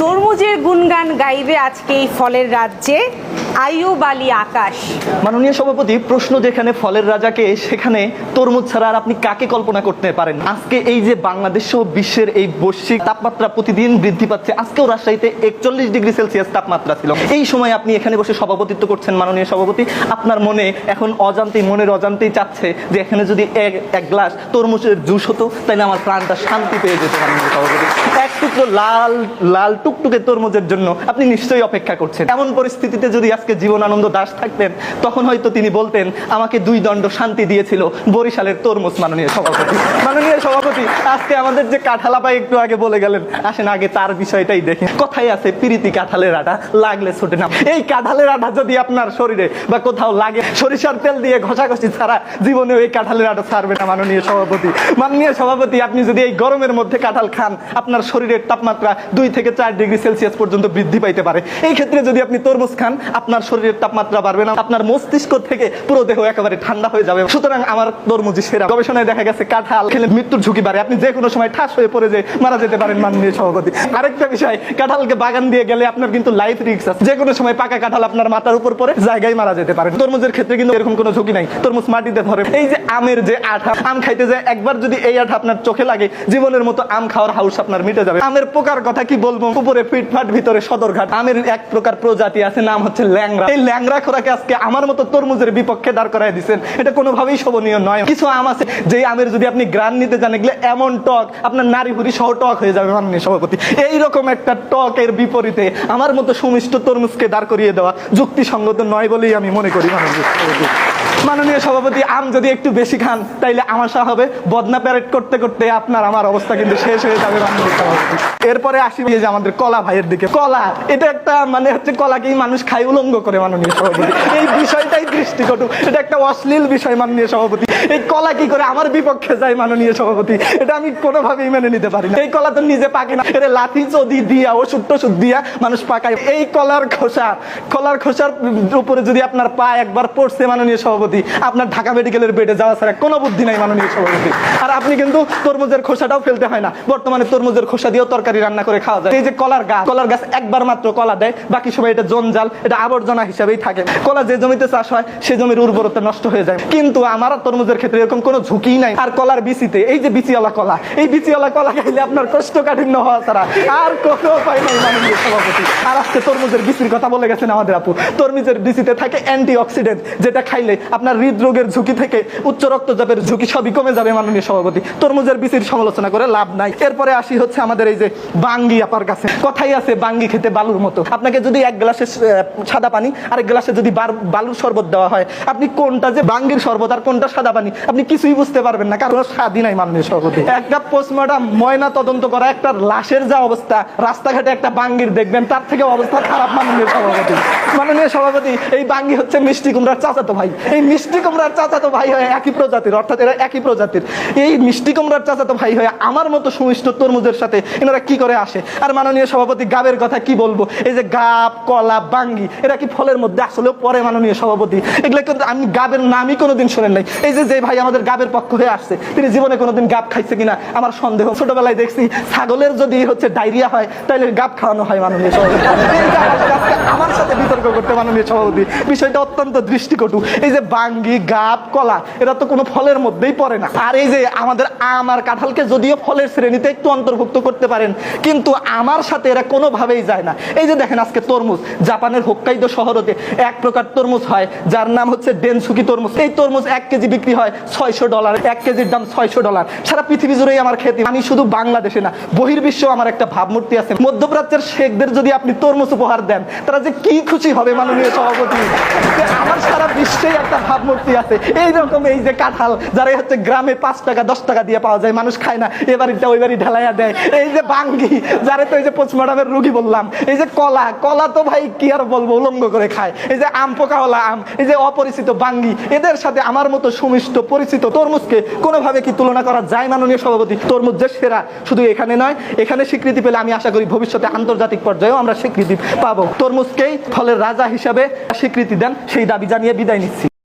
তরমুজের গুণগান গাইবে আজকে এই ফলের রাজ্যে। আয়ুব আলী আকাশ। মাননীয় সভাপতি, প্রশ্ন যেখানে ফলের রাজাকে, সেখানে তরমুজ ছাড়া আর আপনি কাকে কল্পনা করতে পারেন? আজকে এই যে বাংলাদেশ সহ বিশ্বের এই বৈশ্বিক তাপমাত্রা প্রতিদিন বৃদ্ধি পাচ্ছে, আজকেও রাজশাহীতে একচল্লিশ ডিগ্রি সেলসিয়াস তাপমাত্রা ছিল। এই সময় আপনি এখানে বসে সভাপতিত্ব করছেন মাননীয় সভাপতি। আপনার মনে এখন অজান্তেই মনের অজান্তেই চাচ্ছে যে এখানে যদি এক এক গ্লাস তরমুজের জুস হতো, তাহলে আমার প্রাণটা শান্তি পেয়ে যেত মাননীয় সভাপতি। এক টুকরো লাল লাল টুকটুকে তরমুজের জন্য আপনি নিশ্চয়ই অপেক্ষা করছেন। এমন পরিস্থিতিতে যদি আজকে জীবনানন্দ দাস থাকতেন, তখন হয়তো তিনি বলতেন, আমাকে দুই দণ্ড শান্তি দিয়েছিল, বরিশালের তরমুজ মাননীয় সভাপতি। মাননীয় সভাপতি, আজকে আমাদের যে কাঁঠালাপাই একটু আগে বলে গেলেন, আসেন আগে তার বিষয়টাই দেখেন কথাই আছে, পিরিতি কাঁঠালের আটা, লাগলে ছোটে না এই কাঁঠালের আটা যদি আপনার শরীরে বা কোথাও লাগে, সরিষার তেল দিয়ে ঘষাঘষি ছাড়া জীবনে এই কাঁঠালের আটা ছাড়বে না মাননীয় সভাপতি। মাননীয় সভাপতি, আপনি যদি এই গরমের মধ্যে কাঁঠাল খান, আপনার শরীরের তাপমাত্রা দুই থেকে চার ডিগ্রি সেলসিয়াস পর্যন্ত বৃদ্ধি পাইতে পারে। এই ক্ষেত্রে যদি আপনি তরমুজ খান, আপনার শরীরের তাপমাত্রা বাড়বে না, আপনার মস্তিষ্ক থেকে পুরো দেহ একেবারে ঠান্ডা হয়ে যাবে। সুতরাং আমার তরমুজই সেরা। গবেষণায় দেখা গেছে, কাঁঠাল খেলে মৃত্যুর ঝুঁকি বাড়ে। আপনি যে কোনো সময় ঠাস হয়ে পড়ে যে মারা যেতে পারেন মাননীয় সভাপতি। আরেকটা বিষয়, কাঁঠালকে বাগান দিয়ে গেলে আপনার কিন্তু লাইফ রিস্ক আছে। যে কোনো সময় পাকা কাঁঠাল আপনার মাথার উপর পড়ে জায়গায় মারা যেতে পারে। তরমুজের ক্ষেত্রে কিন্তু এরকম কোনো ঝুঁকি নাই। তরমুজ মাটিতে ধরে। এই যে আমের যে আঠা, আম খাইতে যায় একবার যদি এই আঠা আপনার চোখে লাগে, জীবনের মতো আম খাওয়ার হাউস আপনার মিটে যাবে। আমের পোকার কথা কি বলব? উপরে ফিটফাট ভিতরে সদরঘাট। আমের এক প্রকার প্রজাতি আছে, নাম হচ্ছে ল্যাংরা এই ল্যাংরা খোরাকে আজকে আমার মতো তরমুজের বিপক্ষে দাঁড় করাই দিচ্ছেন এটা কোনোভাবেই শোভনীয় নয়। কিছু আম আছে আমের যদি আপনি গ্রান নিতে এগুলো এমন টক, আপনার নারী হুরি সহ টক হয়ে যাবে মাননীয় সভাপতি। এইরকম একটা টকের বিপরীতে আমার মতো সুমিষ্ট তরমুজকে দাঁড় করিয়ে দেওয়া যুক্তিসঙ্গত নয় বলেই আমি মনে করি মাননীয় সভাপতি। মাননীয় সভাপতি, আম যদি একটু বেশি খান, তাইলে আমাশা হবে। বদনা প্যারেড করতে করতে আপনার, আমার অবস্থা কিন্তু শেষ হয়ে যাবে মাননীয় সভাপতি। এরপরে আসি যে আমাদের কলা ভাইয়ের দিকে। কলা, এটা একটা মানে হচ্ছে কলাকেই মানুষ খাই উলঙ্গ করে মাননীয় সভাপতি। এই বিষয়টাই দৃষ্টিকটু, এটা একটা অশ্লীল বিষয় মাননীয় সভাপতি। এই কলা কি করে আমার বিপক্ষে যায় মাননীয় সভাপতি? এটা আমি কোনোভাবেই মেনে নিতে পারি না। এই কলা তো নিজে পাকে না। এটা লাথি চদি দিয়া, ওষুধ টষুধ দিয়া মানুষ পাকায়। এই কলার খোসা, কলার খোসার উপরে যদি আপনার পা একবার পড়ছে মাননীয় সভাপতি আপনার ঢাকা মেডিকেলের বেডে যাওয়া ছাড়া কোনো বুদ্ধি নাই মাননীয় সভাপতি। আর আপনি কিন্তু তরমুজের খোসাটাও ফেলতে হয় না। বর্তমানে তরমুজের খোসা দিয়েও তরকারি রান্না করে খাওয়া যায়। এই যে কলার গাছ কলার গাছ একবার মাত্র কলা দেয়, বাকি সময় এটা জঞ্জাল, এটা আবর্জনা হিসাবেই থাকে। কলা যে জমিতে চাষ হয়, সে জমির উর্বরতা নষ্ট হয়ে যায়। কিন্তু আমার তরমুজের ক্ষেত্রে এরকম কোনো ঝুঁকি নাই। আর কলার বিচিতে, এই যে বিচিওয়ালা কলা, এই বিচিওয়ালা কলা খাইলে আপনার কোষ্ঠকাঠিন্য হওয়া ছাড়া আর কোনো উপায় নাই মাননীয় সভাপতি। আর আজকে তরমুজের বিচির কথা বলে গেছেন আমাদের আপু। তরমুজের বিচিতে থাকে অ্যান্টি অক্সিডেন্ট যেটা খাইলে আপনার হৃদরোগের ঝুঁকি থেকে উচ্চ রক্তচাপের ঝুঁকি সবই কমে যাবে, মাননীয় সভাপতি। তরমুজের বিচির সমালোচনা করে লাভ নাই। এরপরে আসি হচ্ছে আমাদের এই যে বাঙ্গি আপার কাছে। কথাই আছে, বাঙ্গি খেতে বালুর মতো। আপনাকে যদি এক গ্লাসে সাদা পানি আর এক গ্লাসে যদি বালুর শরবত দেওয়া হয়, আপনি কোনটা যে বাঙ্গির শরবত আর কোনটা সাদা পানি, আপনি কিছুই বুঝতে পারবেন না, কারণ স্বাদই নাই, মাননীয় সভাপতি। একটা পোস্টমর্টম, ময়না তদন্ত করা, একটা লাশের যা অবস্থা, রাস্তাঘাটে একটা বাঙ্গির দেখবেন, তার থেকে অবস্থা খারাপ, মাননীয় সভাপতি। মাননীয় সভাপতি, এই বাঙ্গি হচ্ছে মিষ্টি কুমড়ার চাচাতো ভাই। এই মিষ্টি কুমড়ার চাচাতো ভাই হয় একই প্রজাতির, অর্থাৎ এরা একই প্রজাতির। এই মিষ্টি কুমড়ার চাচাতো ভাই হয়ে আমার মতো সুমিষ্ট তরমুজের সাথে এনারা কি করে আসে? আর মাননীয় সভাপতি গাবের কথা কি বলব? এই যে গাব, কলা, বাঙ্গি, এরা কি ফলের মধ্যে? আসলেও পরে মাননীয় সভাপতি। এগুলো কিন্তু আমি গাবের নামই কোনোদিন শোনেন নাই। এই যে যে ভাই আমাদের গাবের পক্ষ হয়ে আসছে, তিনি জীবনে কোনোদিন গাব খাইছে কিনা আমার সন্দেহ। ছোটবেলায় দেখছি ছাগলের যদি হচ্ছে ডায়রিয়া হয় তাহলে গাব খাওয়ানো হয় মাননীয় সভাপতি। আমার সাথে বিতর্ক করতে মাননীয় সভাপতি, বিষয়টা অত্যন্ত দৃষ্টিকটু। এই যে বাঙ্গি, গাব, কলা, এরা তো কোনো ফলের মধ্যেই পড়ে না। আর এই যে আমাদের আম আর কাঁঠালকে যদিও ফলের শ্রেণীতে একটু অন্তর্ভুক্ত করতে পারেন, কিন্তু আমার সাথে এরা কোনোভাবেই যায় না। এই যে দেখেন আজকে তরমুজ, জাপানের হোক্কাইদো শহরতে এক প্রকার তরমুজ হয়, যার নাম হচ্ছে ডেনসুকি তরমুজ। এই তরমুজ এক কেজি বিক্রি হয় ছয়শো ডলার, এক কেজির দাম ছয়শো ডলার। সারা পৃথিবী জুড়েই আমার খেতে আমি শুধু বাংলাদেশে না বহির্বিশ্ব আমার একটা ভাবমূর্তি আছে। মধ্যপ্রাচ্যের শেখদের যদি আপনি তরমুজ উপহার দেন, তারা যে কি খুশি হবে মাননীয় সভাপতি? আমার সারা বিশ্বেই একটা ভাবমূর্তি আছে। এইরকম এই যে কাঁঠাল যারা হচ্ছে গ্রামে পাঁচ টাকা, দশ টাকা দিয়ে পাওয়া যায়, মানুষ খায় না এবারিটা ওই বাড়ি ঢেলাইয়া দেয়। এই যে বাঙ্গি, যারা তো এই যে পোস্টমর্টমের রুগী বললাম, এই যে কলা কলা তো ভাই কি আর বলব, উলঙ্গ করে খায়। এই যে আম, পোকাওয়ালা আম, এই যে অপরিচিত বাঙ্গি, এদের সাথে আমার মতো সুমিষ্ট, পরিচিত তরমুজকে কোনোভাবে কি তুলনা করা যায় মাননীয় সভাপতি? তরমুজ যে সেরা, শুধু এখানে নয়, এখানে স্বীকৃতি পেলে আমি আশা করি ভবিষ্যতে আন্তর্জাতিক পর্যায়েও আমরা স্বীকৃতি পাবো। তরমুজকেই ফলের রাজা হিসাবে স্বীকৃতি দেন, সেই দাবি জানিয়ে বিদায় নিচ্ছি।